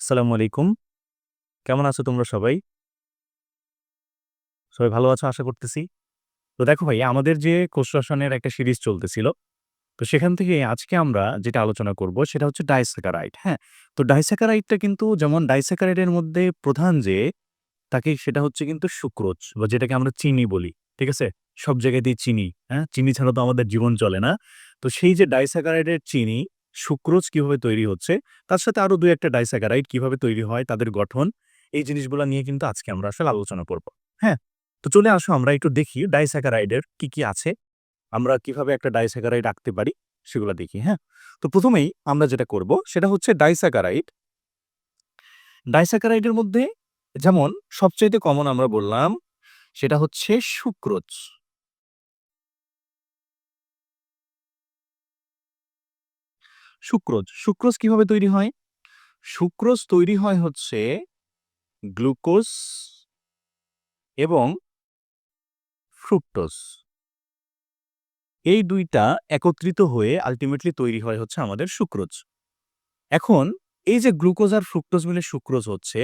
আসসালামু আলাইকুম। কেমন আছো তোমরা সবাই? সবাই ভালো আছো আশা করতেছি। তো দেখো ভাই আমাদের যে কোষ রসায়নের একটা সিরিজ চলতেছিল। তো সেখান থেকে আজকে আমরা যেটা আলোচনা করব সেটা হচ্ছে ডাইস্যাকারাইড, হ্যাঁ? তো ডাইস্যাকারাইডটা কিন্তু যেমন ডাইস্যাকারাইডের মধ্যে প্রধান যে তাকে সেটা হচ্ছে কিন্তু সুক্রোজ বা যেটাকে আমরা চিনি বলি। ঠিক আছে? সব জায়গাতেই চিনি, হ্যাঁ? চিনি ছাড়া তো আমাদের জীবন চলে না। তো সেই যে ডাইস্যাকারাইডের চিনি, সুক্রোজ কীভাবে তৈরি হচ্ছে, তার সাথে আরও ২-১ টা ডাইস্যাকারাইড কীভাবে তৈরি হয়, তাদের গঠন, এই জিনিসগুলা নিয়ে কিন্তু আজকে আমরা আসলে আলোচনা করব। হ্যাঁ? তো চলে আসো আমরা একটু দেখি ডাইস্যাকারাইডের কি, কি আছে। আমরা কীভাবে একটা ডাইস্যাকারাইড আঁকতে পারি সেগুলা দেখি, হ্যাঁ? তো প্রথমেই আমরা যেটা করব সেটা হচ্ছে ডাইস্যাকারাইড। ডাইস্যাকারাইডের মধ্যে যেমন সবচাইতে কমন আমরা বললাম সেটা হচ্ছে সুক্রোজ। সুক্রোজ। সুক্রোজ কীভাবে তৈরি হয়? সুক্রোজ তৈরি হয় হচ্ছে গ্লুকোজ এবং ফ্রুক্টোজ। এই দুইটা একত্রিত হয়ে আল্টিমেটলি তৈরি হয় হচ্ছে আমাদের সুক্রোজ। এখন এই যে গ্লুকোজ আর ফ্রুক্টোজ মিলে সুক্রোজ হচ্ছে,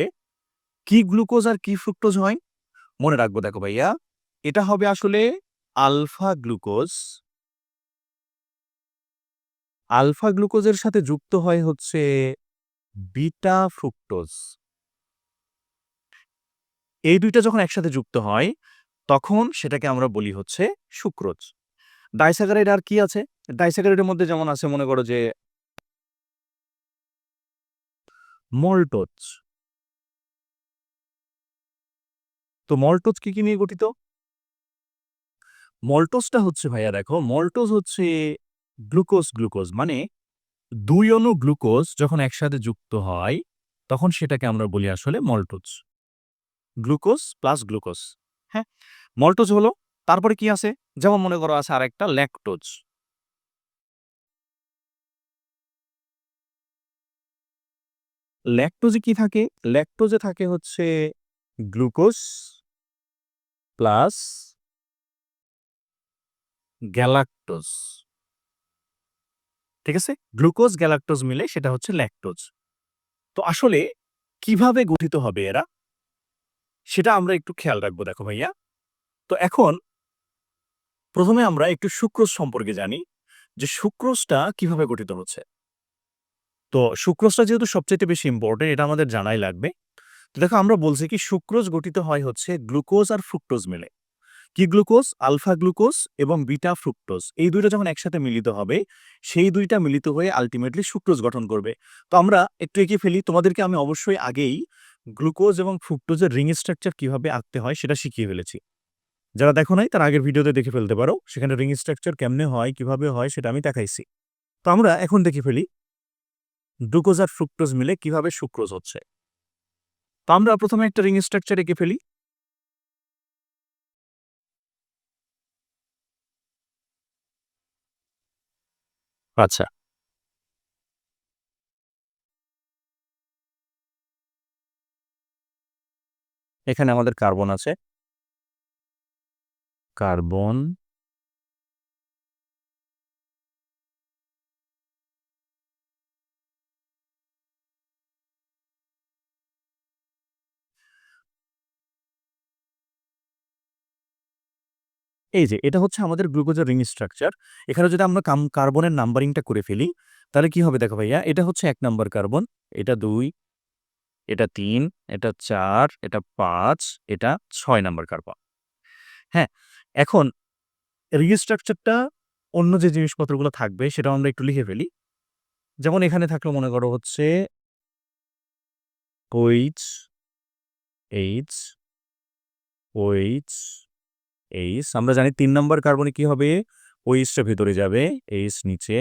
কি গ্লুকোজ আর কি ফ্রুক্টোজ হয়? মনে রাখব দেখো ভাইয়া, এটা হবে আসলে আলফা গ্লুকোজ আলফা গ্লুকোজের সাথে যুক্ত হয় হচ্ছে বিটা ফ্রুক্টোজ। এই দুইটা যখন একসাথে যুক্ত হয়, তখন সেটাকে আমরা বলি হচ্ছে সুক্রোজ। ডাইস্যাকারাইড আর কি আছে? ডাইস্যাকারাইডের মধ্যে যেমন আছে মনে করো যে মল্টোজ। তো মল্টোজ কি, কি নিয়ে গঠিত? মল্টোজটা হচ্ছে ভাইয়া দেখো, মল্টোজ হচ্ছে গ্লুকোজ, গ্লুকোজ মানে দুই অণু গ্লুকোজ যখন একসাথে যুক্ত হয়, তখন সেটাকে আমরা বলি আসলে মল্টোজ। গ্লুকোজ প্লাস গ্লুকোজ, হ্যাঁ? মল্টোজ হলো, তারপরে কি আছে? যেমন মনে করো আছে আরেকটা ল্যাকটোজ। ল্যাকটোজে কি থাকে? ল্যাকটোজে থাকে হচ্ছে গ্লুকোজ প্লাস গ্যালাক্টোজ। ঠিক আছে? গ্লুকোজ, গ্যালাক্টোজ মিলে সেটা হচ্ছে ল্যাকটোজ। তো আসলে কীভাবে গঠিত হবে এরা? সেটা আমরা একটু খেয়াল রাখব দেখো ভাইয়া। তো এখন প্রথমে আমরা একটু সুক্রোজ সম্পর্কে জানি যে সুক্রোজটা কীভাবে গঠিত হচ্ছে। তো সুক্রোজটা যেহেতু সবচাইতে বেশি ইম্পোর্টেন্ট এটা আমাদের জানাই লাগবে। তো দেখো আমরা বলছি কি সুক্রোজ গঠিত হয় হচ্ছে গ্লুকোজ আর ফ্রুক্টোজ মিলে। কি গ্লুকোজ? আলফা গ্লুকোজ এবং বিটা ফ্রুক্টোজ। এই ২ টা যখন একসাথে মিলিত হবে, সেই দুইটা মিলিত হয়ে আল্টিমেটলি সুক্রোজ গঠন করবে। তো আমরা একটু এঁকে ফেলি। তোমাদেরকে আমি অবশ্যই আগেই গ্লুকোজ এবং ফ্রুক্টোজের রিং স্ট্রাকচার কীভাবে আঁকতে হয় সেটা শিখিয়ে ফেলেছি। যারা দেখো নাই তারা আগের ভিডিওতে দেখে ফেলতে পারো। সেখানে রিং স্ট্রাকচার কেমনে হয়, কীভাবে হয় সেটা আমি দেখাইছি। তো আমরা এখন দেখে ফেলি গ্লুকোজ আর ফ্রুক্টোজ মিলে কীভাবে সুক্রোজ হচ্ছে। তো আমরা প্রথমে একটা রিং স্ট্রাকচার এঁকে ফেলি। আচ্ছা। এখানে আমাদের কার্বন আছে। কার্বন এই যে এটা হচ্ছে আমাদের গ্লুকোজের রিং স্ট্রাকচার। এখানে যদি আমরা কার্বনের নাম্বারিংটা করে ফেলি, তাহলে কি হবে দেখো ভাইয়া, এটা হচ্ছে এক নাম্বার কার্বন, এটা দুই এটা তিন এটা চার এটা পাঁচ এটা ছয় নাম্বার কার্বন। হ্যাঁ? এখন রিং স্ট্রাকচারটা অন্য যে জিনিসপত্রগুলো থাকবে সেটাও আমরা একটু লিখে ফেলি। যেমন এখানে থাকল মনে করো হচ্ছে ওইচ এইচ OH, H আমরা জানি তিন নম্বর কার্বনে কি হবে? OH টা ভেতরে যাবে, এইস নিচে,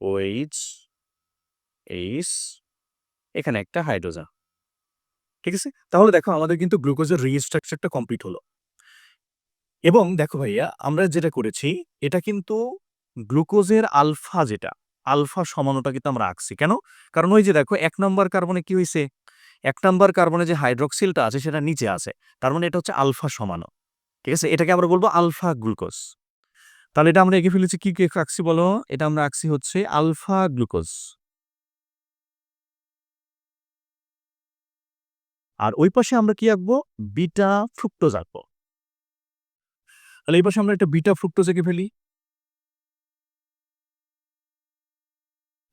OH, এইস এখানে একটা হাইড্রোজেন। ঠিক আছে? তাহলে দেখো আমাদের কিন্তু গ্লুকোজের রিস্ট্রাকচারটা কমপ্লিট হলো। এবং দেখো ভাইয়া আমরা যেটা করেছি এটা কিন্তু গ্লুকোজের আলফা যেটা, আলফা সমান ওটা কিন্তু আমরা আঁকছি। কেন? কারণ ওই যে দেখো এক নম্বর কার্বনে কি হয়েছে এক নম্বর কার্বনে যে হাইড্রক্সিলটা আছে সেটা নিচে আছে। তার মানে এটা হচ্ছে আলফা সমানো। ঠিক আছে? এটাকে আমরা বলব আলফা গ্লুকোজ। তাহলে এটা আমরা এঁকে ফেলেছি কি, আঁকছি বলো? এটা আমরা আঁকছি হচ্ছে আলফা গ্লুকোজ। আর ওই পাশে আমরা কি আঁকবো বিটা ফ্রুক্টোজ আঁকবো তাহলে এই পাশে আমরা একটা বিটা ফ্রুক্টোজ এঁকে ফেলি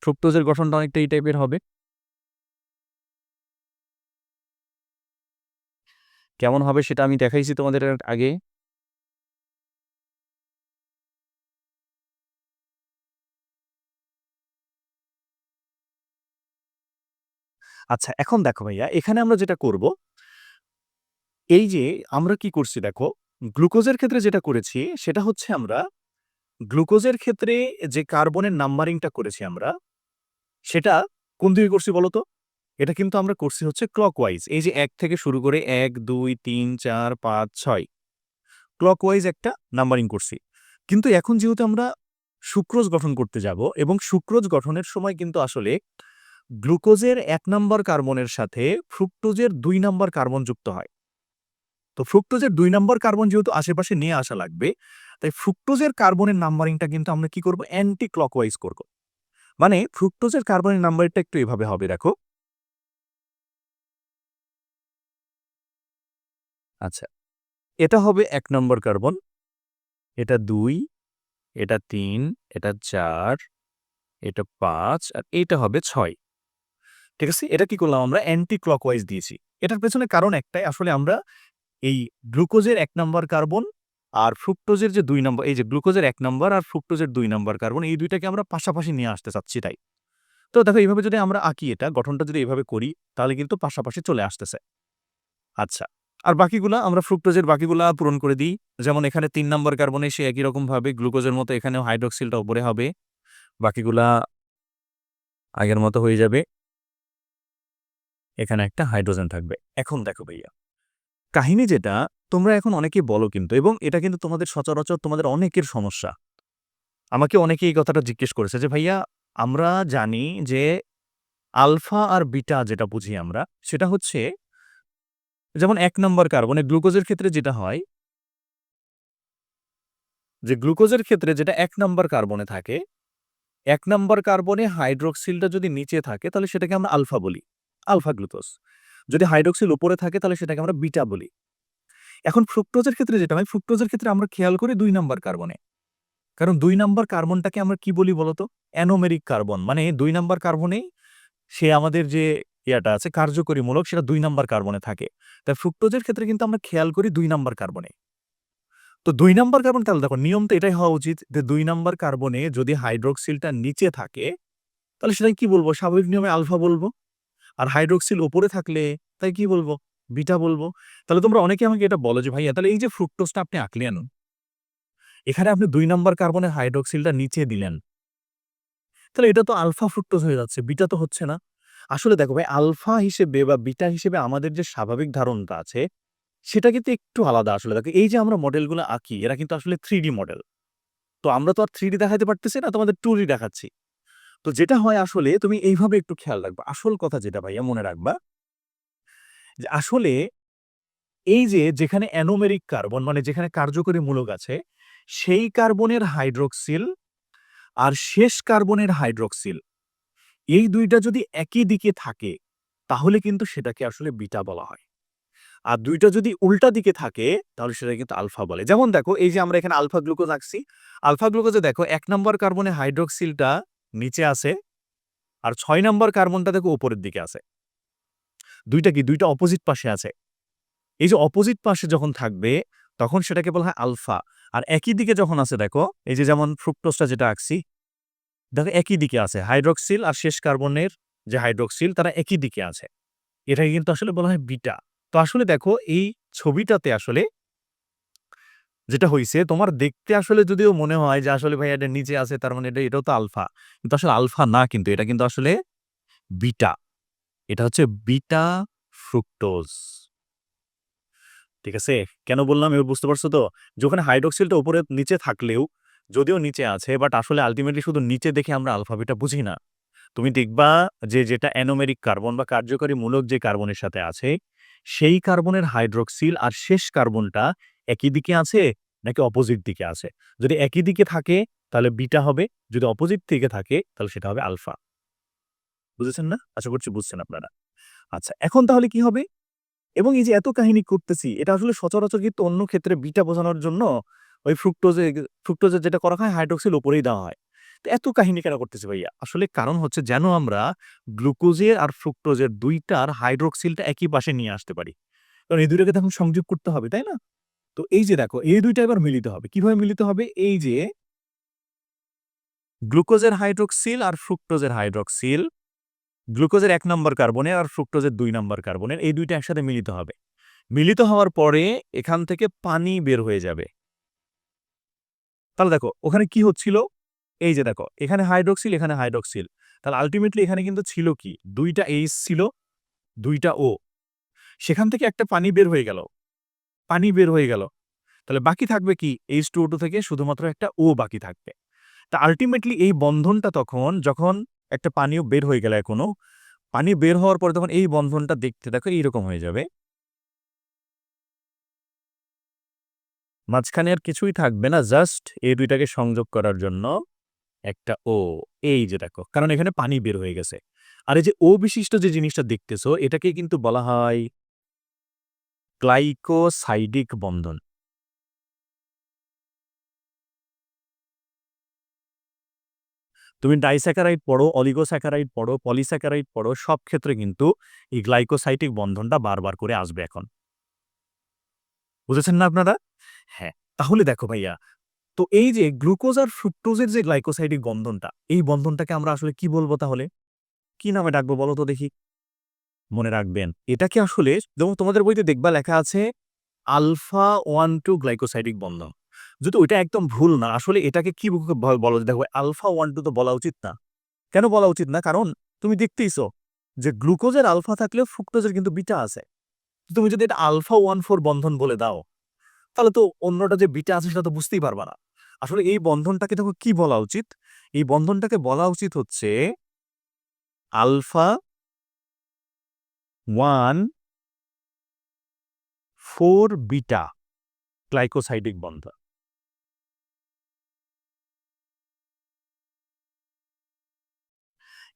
ফ্রুক্টোজের গঠনটা অনেকটা এই টাইপের হবে কেমন হবে সেটা আমি দেখাইছি তোমাদের আগে। আচ্ছা এখন দেখো ভাইয়া, এখানে আমরা যেটা করব, এই যে আমরা কি করছি দেখো, গ্লুকোজের ক্ষেত্রে যেটা করেছি, সেটা হচ্ছে আমরা গ্লুকোজের ক্ষেত্রে যে কার্বনের নাম্বারিংটা করেছি আমরা, সেটা কোন দিকে করছি বলতো? এটা কিন্তু আমরা করছি হচ্ছে ক্লকওয়াইজ এই যে এক থেকে শুরু করে এক, দুই, তিন, চার, পাঁচ, ছয় ক্লকওয়াইজ একটা নাম্বারিং করছি। কিন্তু এখন যেহেতু আমরা সুক্রোজ গঠন করতে যাব এবং সুক্রোজ গঠনের সময় কিন্তু আসলে গ্লুকোজের এক নম্বর কার্বনের সাথে ফ্রুক্টোজের দুই নম্বর কার্বন যুক্ত হয়। তো ফ্রুক্টোজের দুই নম্বর কার্বন যেহেতু আশেপাশে নিয়ে আসা লাগবে, তাই ফ্রুক্টোজের কার্বনের নাম্বারিংটা কিন্তু আমরা কি করব? অ্যান্টি ক্লকওয়াইজ করব। মানে ফ্রুক্টোজের কার্বনের নাম্বারটা একটু এভাবে হবে, দেখো। আচ্ছা এটা হবে এক নম্বর কার্বন। এটা দুই, এটা তিন, এটা চার, এটা পাঁচ, আর এটা হবে ছয়। ঠিক আছে? এটা কি করলাম আমরা? অ্যান্টি ক্লকওয়াইজ দিয়েছি। এটার পেছনে কারণ একটাই, আসলে আমরা এই গ্লুকোজের এক নম্বর কার্বন আর ফ্রুক্টোজের যে দুই নম্বর, এই যে গ্লুকোজের এক নম্বর আর ফ্রুক্টোজের দুই নম্বর কার্বন, এই দুইটাকে আমরা পাশাপাশি নিয়ে আসতে চাচ্ছি তাই। তো দেখো, এইভাবে যদি আমরা আঁকি এটা, গঠনটা যদি এইভাবে করি, তাহলে কিন্তু পাশাপাশি চলে আসতেছে। আচ্ছা আর বাকিগুলা আমরা ফ্রুক্টোজের বাকিগুলা পূরণ করে দিই। যেমন এখানে তিন নম্বর কার্বনে সে একই রকমভাবে গ্লুকোজের মতো এখানেও হাইড্রোক্সিলটা উপরে হবে। বাকিগুলা আগের মতো হয়ে যাবে। এখানে একটা হাইড্রোজেন থাকবে। এখন দেখো ভাইয়া, কাহিনী যেটা, তোমরা এখন অনেকেই বলো কিন্তু, এবং এটা কিন্তু তোমাদের সচরাচর তোমাদের অনেকের সমস্যা। আমাকে অনেকে এই কথাটা জিজ্ঞেস করেছে যে, ভাইয়া, আমরা জানি যে আলফা আর বিটা যেটা বুঝি আমরা, সেটা হচ্ছে যেমন এক নম্বর কার্বনে গ্লুকোজের ক্ষেত্রে যেটা হয়, যে গ্লুকোজের ক্ষেত্রে যেটা এক নম্বর কার্বনে থাকে, এক নম্বর কার্বনে হাইড্রোক্সিলটা যদি নিচে থাকে, তাহলে সেটাকে আমরা আলফা বলি, আলফা গ্লুকোজ। যদি হাইড্রোক্সিল উপরে থাকে, তাহলে সেটাকে আমরা বিটা বলি। এখন ফ্রুক্টোজের ক্ষেত্রে যেটা হয়, ফ্রুক্টোজের ক্ষেত্রে আমরা খেয়াল করি দুই নম্বর কার্বনে। কারণ দুই নম্বর কার্বনটাকে আমরা কি বলি বলতো? অ্যানোমেরিক কার্বন মানে দুই নম্বর কার্বনেই সে আমাদের যে ইয়াটা আছে কার্যকরী মূলক সেটা দুই নম্বর কার্বনে থাকে। তাই ফ্রুক্টোজের ক্ষেত্রে কিন্তু আমরা খেয়াল করি দুই নম্বর কার্বনে। তো দুই নম্বর কার্বন, তাহলে দেখো নিয়ম তো এটাই হওয়া উচিত যে দুই নম্বর কার্বনে যদি হাইড্রোক্সিলটা নিচে থাকে, তাহলে সেটাই কি বলব? স্বাভাবিক নিয়মে আলফা বলব। আর হাইড্রোক্সিল ওপরে থাকলে তাই কি বলব? বিটা বলব। তাহলে তোমরা অনেকে আমাকে এটা বলো যে ভাইয়া, তাহলে এই যে ফ্রুক্টোজটা আপনি আঁকলে আনুন এখানে আপনি দুই নম্বর কার্বনের হাইড্রোক্সিলটা নিচে দিলেন। তাহলে এটা তো আলফা ফ্রুক্টোজ হয়ে যাচ্ছে, বিটা তো হচ্ছে না। আসলে দেখো ভাই, আলফা হিসেবে বা বিটা হিসেবে আমাদের যে স্বাভাবিক ধারণটা আছে, সেটা কিন্তু একটু আলাদা আসলে। দেখো এই যে আমরা মডেলগুলো আঁকি, এরা কিন্তু আসলে থ্রি মডেল। তো আমরা তো আর থ্রি দেখাতে পারতেছি না তোমাদের টু দেখাচ্ছি। তো যেটা হয় আসলে, তুমি এইভাবে একটু খেয়াল রাখবা। আসল কথা যেটা ভাইয়া, মনে রাখবা যে আসলে এই যে যেখানে অ্যানোমেরিক কার্বন মানে যেখানে কার্যকরী মূলক আছে, সেই কার্বনের হাইড্রোক্সিল আর শেষ কার্বনের হাইড্রোক্সিল এই দুইটা যদি একই দিকে থাকে, তাহলে কিন্তু সেটাকে আসলে বিটা বলা হয়। আর দুইটা যদি উল্টা দিকে থাকে, তাহলে সেটা কিন্তু আলফা বলে। যেমন দেখো, এই যে আমরা এখানে আলফা গ্লুকোজ আঁকছি, আলফা গ্লুকোজে দেখো, এক নম্বর কার্বনে হাইড্রোক্সিলটা নিচে আছে, আর ছয় নম্বর কার্বনটা দেখো উপরের দিকে আছে। দুইটা কি? দুইটা অপোজিট পাশে আছে। এই যে অপোজিট পাশে যখন থাকবে, তখন সেটাকে বলা হয় আলফা। আর একই দিকে যখন আছে দেখো, এই যে যেমন ফ্রুক্টোসটা যেটা আঁকছি দেখো একই দিকে আছে হাইড্রোক্সিল আর শেষ কার্বনের যে হাইড্রোক্সিল তারা একই দিকে আছে। এটাকে কিন্তু আসলে বলা হয় বিটা। তো আসলে দেখো এই ছবিটাতে আসলে যেটা হইছে, তোমার দেখতে আসলে যদিও মনে হয় যে আসলে ভাই এটা নিচে আছে, তার মানে এটা, এটাও তো আলফা। কিন্তু আসলে আলফা না কিন্তু, এটা কিন্তু আসলে বিটা। এটা হচ্ছে বিটা ফ্রুক্টোজ। ঠিক আছে? কেন বললাম এবার বুঝতে পারছ তো? যখন হাইড্রক্সিলটা উপরে নিচে থাকলেও যদিও নিচে আছে বাট আসলে আলটিমেটলি শুধু নিচে দেখে আমরা আলফাবিটা বুঝি না। তুমি দেখবা যে যেটা অ্যানোমেরিক কার্বন বা কার্যকরী মূলক যে কার্বনের সাথে আছে, সেই কার্বনের হাইড্রোক্সিল আর শেষ কার্বনটা একই দিকে আছে নাকি অপোজিট দিকে আছে? যদি একই দিকে থাকে, তাহলে বিটা হবে। যদি অপোজিট দিকে থাকে, তাহলে সেটা হবে আলফা বুঝেছেন না? আশা করছি বুঝছেন আপনারা। আচ্ছা এখন তাহলে কি হবে? এবং এই যে এত কাহিনী করতেছি, এটা আসলে সচরাচর কিন্তু অন্য ক্ষেত্রে বিটা বোঝানোর জন্য ওই ফ্রুক্টোজে ফ্রুক্টোজের যেটা করা হয় হাইড্রোক্সিল উপরেই দেওয়া হয়। তো এত কাহিনী কেন করতেছে ভাইয়া? আসলে কারণ হচ্ছে যেন আমরা গ্লুকোজের আর ফ্রুক্টোজের দুইটার হাইড্রোক্সিলটা একই পাশে নিয়ে আসতে পারি। কারণ এই দুইটাকে তখন সংযোগ করতে হবে, তাই না? তো এই যে দেখো, এই দুইটা এবার মিলিত হবে। কীভাবে মিলিত হবে? এই যে গ্লুকোজের হাইড্রোক্সিল আর ফ্রুক্টোজের হাইড্রোক্সিল গ্লুকোজের এক নম্বর কার্বনের আর ফ্রুক্টোজের দুই নম্বর কার্বনের এই দুইটা একসাথে মিলিত হবে। মিলিত হওয়ার পরে এখান থেকে পানি বের হয়ে যাবে। তাহলে দেখো, ওখানে কি হচ্ছিল? এই যে দেখো, এখানে হাইড্রোক্সিল এখানে হাইড্রোক্সিল তাহলে আলটিমেটলি এখানে কিন্তু ছিল কি? দুইটা এইচ ছিল, দুইটা ও সেখান থেকে একটা পানি বের হয়ে গেল। পানি বের হয়ে গেল। তাহলে বাকি থাকবে কি? এইচ টু টু থেকে শুধুমাত্র একটা ও বাকি থাকবে। তা আলটিমেটলি এই বন্ধনটা তখন, যখন একটা পানিও বের হয়ে গেল এখনও, পানি বের হওয়ার পরে তখন এই বন্ধনটা দেখতে দেখো এইরকম হয়ে যাবে। মাঝখানে আর কিছুই থাকবে না জাস্ট এই দুইটাকে সংযোগ করার জন্য একটা ও এই যে দেখো, কারণ এখানে পানি বের হয়ে গেছে। আর এই যে ও বিশিষ্ট যে জিনিসটা দেখতেছো এটাকে কিন্তু বলা হয় গ্লাইকোসাইডিক বন্ধন। তুমি ডাইস্যাকারাইড পড়ো, অলিগোস্যাকারাইড পড়ো, পলিস্যাকারাইড পড়ো, সব ক্ষেত্রে কিন্তু এই গ্লাইকোসাইটিক বন্ধনটা বারবার করে আসবে এখন। বুঝেছেন না আপনারা? হ্যাঁ। তাহলে দেখো ভাইয়া তো এই যে গ্লুকোজ আর ফ্রুক্টোজের যে গ্লাইকোসাইডিক বন্ধনটা এই বন্ধনটাকে আমরা আসলে কি বলব তাহলে? কি নামে ডাকবো বলো তো দেখি? মনে রাখবেন এটাকে আসলে যেমন তোমাদের বইতে দেখবা লেখা আছে আলফা ওয়ান টু গ্লাইকোসাইডিক বন্ধন। যদি ওইটা একদম ভুল না আসলে এটাকে কি বলো দেখো আলফা ওয়ান টু তো বলা উচিত না। কেন বলা উচিত না? কারণ তুমি দেখতেইছো যে গ্লুকোজের আলফা থাকলেও ফ্রুক্টোজের কিন্তু বিটা আছে। তুমি যদি এটা আলফা ওয়ান ফোর বন্ধন বলে দাও, তাহলে তো অন্যটা যে বিটা আছে সেটা তো বুঝতেই পারবা না। আসলে এই বন্ধনটাকে দেখো কি বলা উচিত? এই বন্ধনটাকে বলা উচিত হচ্ছে alpha one four beta glycosidic বন্ধন।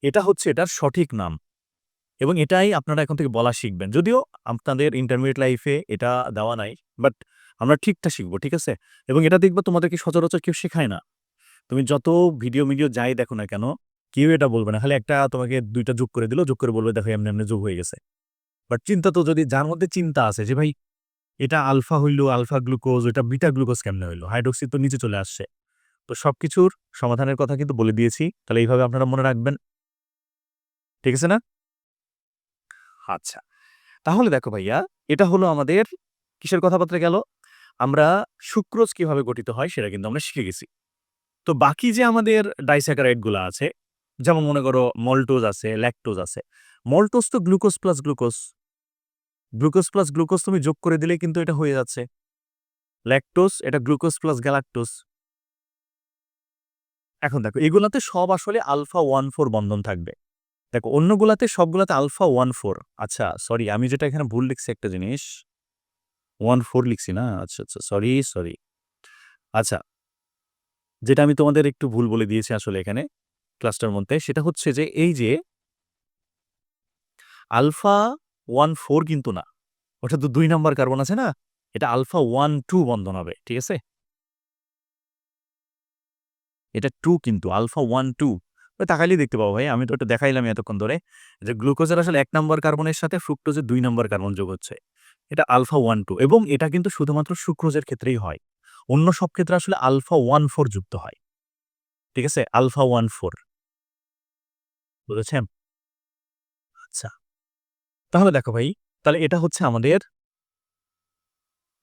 এটা হচ্ছে এটার সঠিক নাম। এবং এটাই আপনারা এখন থেকে বলা শিখবেন। যদিও আপনাদের ইন্টারমিডিয়েট লাইফে এটা দেওয়া নাই বাট আমরা ঠিকটা শিখব, ঠিক আছে? এবং এটা দেখব তোমাদেরকে সচরাচর কেউ শেখায় না। তুমি যত ভিডিও মিডিও যাই দেখো না কেন, কেউ এটা বলবে না। খালি একটা তোমাকে দুইটা যোগ করে দিল, যোগ করে বলবে, দেখো, এমনি এমনি যোগ হয়ে গেছে। বাট চিন্তা তো যদি, যার মধ্যে চিন্তা আছে যে, ভাই, এটা আলফা হইল আলফা গ্লুকোজ এটা বিটা গ্লুকোজ কেমনে হইল? হাইড্রোক্সি তো নিচে চলে আসছে। তো সবকিছুর সমাধানের কথা কিন্তু বলে দিয়েছি। তাহলে এইভাবে আপনারা মনে রাখবেন। ঠিক আছে না? আচ্ছা। তাহলে দেখো ভাইয়া, এটা হলো আমাদের কিসের কথাবার্তা গেল? আমরা সুক্রোজ কীভাবে গঠিত হয় সেটা কিন্তু আমরা শিখে গেছি। তো বাকি যে আমাদের ডাইস্যাকারাইডগুলো আছে, যেমন মনে করো মল্টোজ আছে, ল্যাকটোজ আছে, মল্টোজ তো glucose plus glucose. Glucose plus glucose তুমি যোগ করে দিলে কিন্তু এটা হয়ে যাচ্ছে। ল্যাকটোজ, এটা গ্লুকোজ প্লাস গ্যালাক্টোজ। এখন দেখো, এগুলাতে সব আসলে আলফা ওয়ান ফোর বন্ধন থাকবে। দেখো, অন্যগুলাতে সবগুলাতে আলফা ওয়ান ফোর। আচ্ছা সরি, আমি যেটা এখানে ভুল লিখছি একটা জিনিস। ওয়ান ফোর লিখছি না? আচ্ছা আচ্ছা সরি সরি। আচ্ছা যেটা আমি তোমাদের একটু ভুল বলে দিয়েছি আসলে এখানে ক্লাসটার মধ্যে, সেটা হচ্ছে যে এই যে আলফা ওয়ান ফোর কিন্তু না, ওটা তো দুই নাম্বার কার্বন আছে না? এটা আলফা ওয়ান টু বন্ধন হবে, ঠিক আছে? এটা টু কিন্তু, আলফা ওয়ান টু। তাকাইলেই দেখতে পাবো ভাই। আমি তো এটা দেখাইলাম এতক্ষণ ধরে যে গ্লুকোজের আসলে এক নম্বর কার্বনের সাথে ফ্রুক্টোজের দুই নম্বর কার্বন যোগ হচ্ছে। এটা আলফা ওয়ান টু এবং এটা কিন্তু শুধুমাত্র সুক্রোজের ক্ষেত্রেই হয়। অন্য সব ক্ষেত্রে আসলে আলফা ওয়ান ফোর যুক্ত হয়। ঠিক আছে? Alpha one four. বুঝেছেন? আচ্ছা। তাহলে দেখো ভাই, তাহলে এটা হচ্ছে আমাদের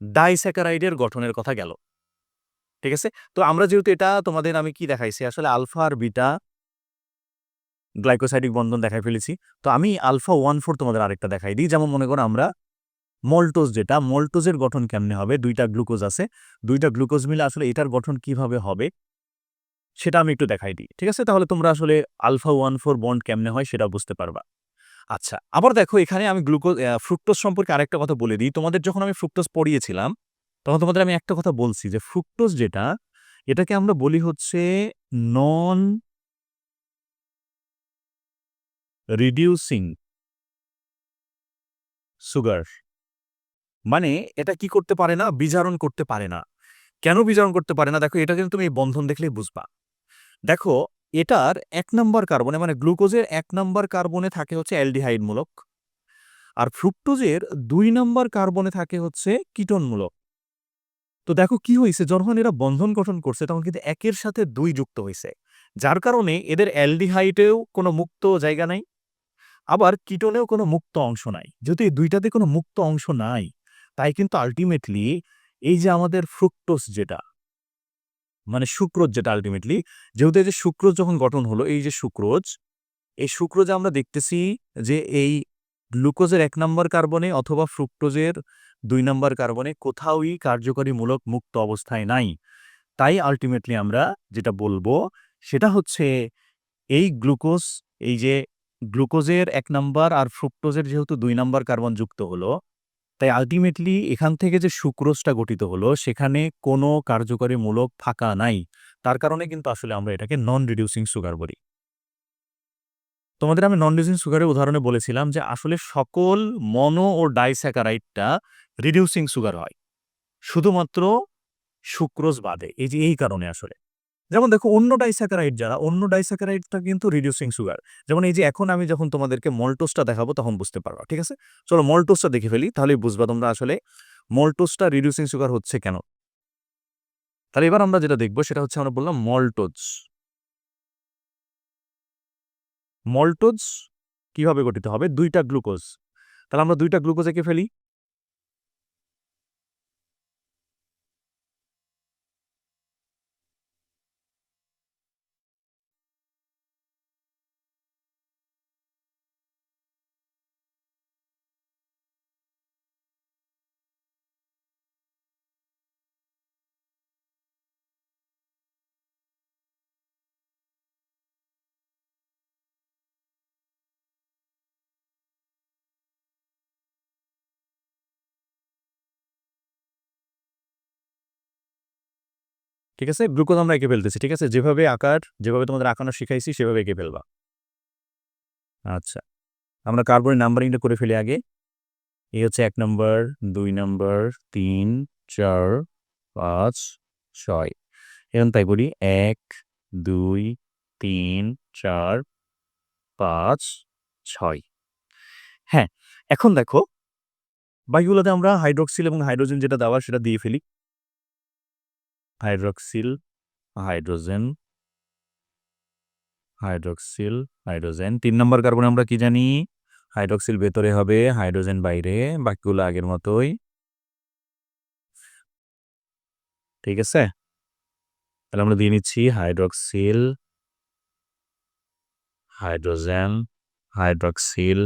ডাইস্যাকারাইডের গঠনের কথা গেল। ঠিক আছে? তো আমরা যেহেতু এটা তোমাদের আমি কি দেখাইছি? আসলে আলফা আর বিটা গ্লাইকোসাইডিক বন্ধন দেখাই ফেলেছি। তো আমি আলফা ওয়ান ফোর তোমাদের আরেকটা দেখাই দিই। যেমন মনে করো আমরা মল্টোজ যেটা, মল্টোজের গঠন কেমনে হবে? দুইটা গ্লুকোজ আছে। দুইটা গ্লুকোজ মিলে আসলে এটার গঠন কীভাবে হবে? সেটা আমি একটু দেখাই দিই, ঠিক আছে? তাহলে তোমরা আসলে আলফা ওয়ান ফোর বন্ড কেমনে হয় সেটা বুঝতে পারবা। আচ্ছা আবার দেখো এখানে আমি গ্লুকোজ ফ্রুক্টোজ সম্পর্কে আরেকটা কথা বলে দিই। তোমাদের যখন আমি ফ্রুক্টোজ পড়িয়েছিলাম, তখন তোমাদের আমি একটা কথা বলছি যে ফ্রুক্টোজ যেটা, এটাকে আমরা বলি হচ্ছে নন রিডিউসিং সুগার মানে এটা কি করতে পারে না? বিজারণ করতে পারে না। কেন বিজারণ করতে পারে না? দেখো, এটা কিন্তু তুমি এই বন্ধন দেখলেই বুঝবা। দেখো, এটার এক নম্বর কার্বনে মানে গ্লুকোজের এক নম্বর কার্বনে থাকে হচ্ছে অ্যালডিহাইড মূলক। আর ফ্রুক্টোজের দুই নম্বর কার্বনে থাকে হচ্ছে কিটনমূলক তো দেখো কি হয়েছে? যখন এরা বন্ধন গঠন করছে, তখন কিন্তু একের সাথে দুই যুক্ত হয়েছে। যার কারণে এদের অ্যালডিহাইডেও কোনো মুক্ত জায়গা নাই। আবার কিটনেও কোনো মুক্ত অংশ নাই। যদি দুইটাতে কোনো মুক্ত অংশ নাই, তাই কিন্তু আলটিমেটলি এই যে আমাদের ফ্রুক্টোজ যেটা মানে সুক্রোজ যেটা আলটিমেটলি যেহেতু এই যে সুক্রোজ যখন গঠন হলো, এই যে সুক্রোজ, এই সুক্রোজে আমরা দেখতেছি যে এই গ্লুকোজের এক নম্বর কার্বনে অথবা ফ্রুক্টোজের দুই নম্বর কার্বনে কোথাওই কার্যকরীমূলক মুক্ত অবস্থায় নাই। তাই আলটিমেটলি আমরা যেটা বলব, সেটা হচ্ছে এই গ্লুকোজ এই যে গ্লুকোজের এক নাম্বার আর ফ্রুক্টোজের যেহেতু দুই নাম্বার কার্বন যুক্ত হলো, তাই আলটিমেটলি এখান থেকে যে সুক্রোজটা গঠিত হলো, সেখানে কোনো কার্যকরী মূলক ফাঁকা নাই। তার কারণে কিন্তু আসলে আমরা এটাকে নন রিডিউসিং সুগার বলি। তোমাদের আমি নন রিডিউসিং সুগারের উদাহরণে বলেছিলাম যে আসলে সকল মনো ও ডাইস্যাকারাইডটা রিডিউসিং সুগার হয়। শুধুমাত্র সুক্রোজ বাদে, এই যে এই কারণে আসলে। যেমন দেখো অন্য ডাইস্যাকারাইড যারা, অন্য ডাইস্যাকারাইডটা কিন্তু রিডিউসিং সুগার যেমন এই যে এখন আমি যখন তোমাদেরকে মল্টোসটা দেখাবো তখন বুঝতে পারবা, ঠিক আছে? চলো মল্টোসটা দেখে ফেলি তাহলে বুঝবা তোমরা আসলে মল্টোসটা রিডিউসিং সুগার হচ্ছে কেন। তাহলে এবার আমরা যেটা দেখব সেটা হচ্ছে আমরা বললাম মল্টোজ মল্টোজ কীভাবে গঠিত হবে? দুইটা গ্লুকোজ তাহলে আমরা দুইটা গ্লুকোজ এঁকে ফেলি? ঠিক আছে? গ্লুকোজ আমরা এঁকে ফেলতেছি, ঠিক আছে? যেভাবে আকার, যেভাবে তোমাদের আঁকানো শিখাইছি, সেভাবে এঁকে ফেলবা। আচ্ছা আমরা কার্বনের নাম্বারিংটা করে ফেলি আগে। এই হচ্ছে এক নম্বর দুই নম্বর তিন, চার, পাঁচ, ছয়। এখন তাই বলি এক, দুই, তিন, চার, পাঁচ, ছয়। হ্যাঁ এখন দেখো বাকিগুলোতে আমরা হাইড্রোক্সিল এবং হাইড্রোজেন যেটা দেওয়া সেটা দিয়ে ফেলি। Hydroxyl, hydrogen hydroxyl, hydrogen. তিন নম্বর কার্বন আমরা কি জানি? হাইড্রোক্সিল ভেতরে হবে, হাইড্রোজেন বাইরে, বাকিগুলো আগের মতোই। ঠিক আছে? তাহলে আমরা দিয়ে নিচ্ছি হাইড্রোক্সিল, হাইড্রোজেন, হাইড্রোক্সিল।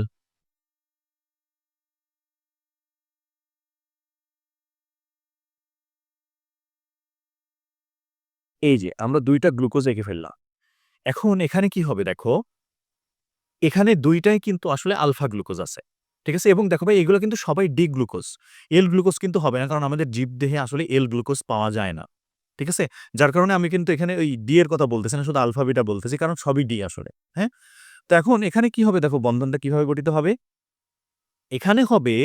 এই যে, আমরা দুইটা গ্লুকোজ এঁকে ফেললাম। এখন এখানে কি হবে দেখো? এখানে দুইটাই কিন্তু আসলে আলফা গ্লুকোজ আছে, ঠিক আছে? এবং দেখো ভাই, এগুলো কিন্তু সবাই ডি গ্লুকোজ। এল গ্লুকোজ কিন্তু হবে না, কারণ আমাদের জীব দেহে আসলে এল গ্লুকোজ পাওয়া যায় না, ঠিক আছে? যার কারণে আমি কিন্তু এখানে ওই ডি এর কথা বলতেছি না, শুধু আলফা, বিটা বলতেছি, কারণ সবই ডি আসলে হ্যাঁ? তো এখন এখানে কি হবে দেখো, বন্ধনটা কীভাবে গঠিত হবে? এখানে হবে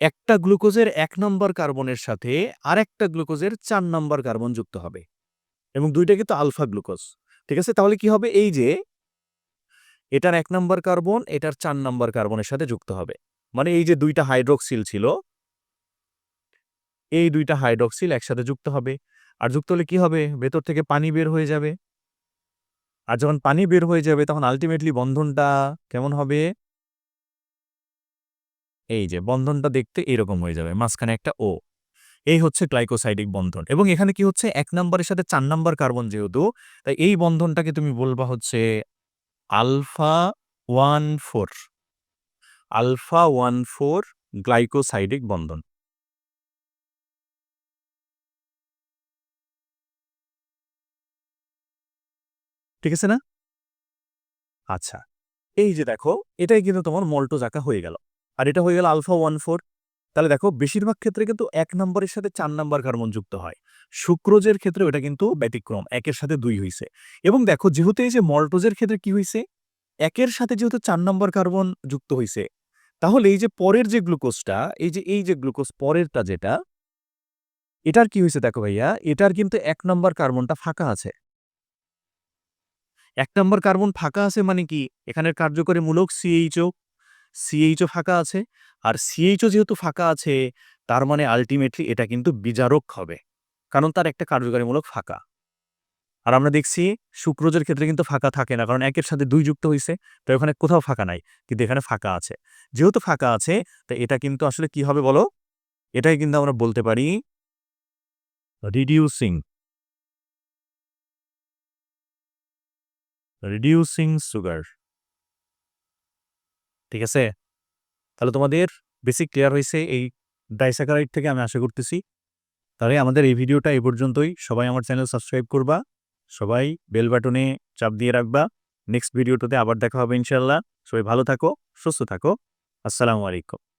একটা গ্লুকোজের এক নম্বর কার্বনের সাথে আরেকটা গ্লুকোজের চার নম্বর কার্বন যুক্ত হবে। এবং দুইটা কিন্তু আলফা গ্লুকোজ। ঠিক আছে? তাহলে কি হবে? এই যে, এটার এক নম্বর কার্বন, এটার চার নম্বর কার্বনের সাথে যুক্ত হবে। মানে এই যে দুইটা হাইড্রোক্সিল ছিল, এই দুইটা হাইড্রোক্সিল একসাথে যুক্ত হবে। আর যুক্ত হলে কি হবে? ভেতর থেকে পানি বের হয়ে যাবে। আর যখন পানি বের হয়ে যাবে, তখন আলটিমেটলি বন্ধনটা কেমন হবে? এই যে, বন্ধনটা দেখতে এরকম হয়ে যাবে। মাঝখানে একটা ও এই হচ্ছে গ্লাইকোসাইডিক বন্ধন। এবং এখানে কি হচ্ছে? এক নম্বরের সাথে চার নম্বর কার্বন যেহেতু, তাই এই বন্ধনটাকে তুমি বলবা হচ্ছে alpha one four. Alpha one four glycosidic বন্ধন। ঠিক আছে না? আচ্ছা। এই যে দেখো, এটাই কিন্তু তোমার মল্টো জাকা হয়ে গেল। আর এটা হয়ে গেল আলফা ওয়ান ফোর তাহলে দেখো বেশিরভাগ ক্ষেত্রে কিন্তু এক নম্বরের সাথে চার নম্বর কার্বন যুক্ত হয়। শুক্রোজের ক্ষেত্রে এটা কিন্তু ব্যতিক্রম, একের সাথে দুই হইছে। এবং দেখো যেহেতু এই যে মল্টোজের ক্ষেত্রে কি হইছে? একের সাথে যেহেতু চার নম্বর কার্বন যুক্ত হইছে, তাহলে এই যে পরের যে গ্লুকোজটা এই যে এই যে গ্লুকোজ পরেরটা যেটা, এটার কি হয়েছে দেখো ভাইয়া? এটার কিন্তু এক নম্বর কার্বনটা ফাঁকা আছে। এক নম্বর কার্বন ফাঁকা আছে মানে কি? এখানের কার্যকরী মূলক সিএইচও সিএইচও ফাঁকা আছে। আর সিএইচও যেহেতু ফাঁকা আছে, তার মানে আলটিমেটলি এটা কিন্তু বিজারক হবে। কারণ তার একটা কার্যকারীমূলক ফাঁকা। আর আমরা দেখছি শুক্রজের ক্ষেত্রে কিন্তু ফাঁকা থাকে না, কারণ একের সাথে দুই যুক্ত হয়েছে তো ওখানে কোথাও ফাঁকা নাই, কিন্তু এখানে ফাঁকা আছে। যেহেতু ফাঁকা আছে, তো এটা কিন্তু আসলে কি হবে বলো? এটাই কিন্তু আমরা বলতে পারি রিডিউসিং রিডিউসিং সুগার ঠিক আছে? তাহলে তোমাদের বেসিক ক্লিয়ার হয়েছে এই ডাইসাকারাইড থেকে আমি আশা করতেছি। তাহলে আমাদের এই ভিডিওটা এই পর্যন্তই। সবাই আমার চ্যানেল সাবস্ক্রাইব করবা। সবাই বেল বাটনে চাপ দিয়ে রাখবা। নেক্সট ভিডিওটাতে আবার দেখা হবে ইনশাল্লাহ সবাই ভালো থাকো, সুস্থ থাকো। আসসালামু আলাইকুম।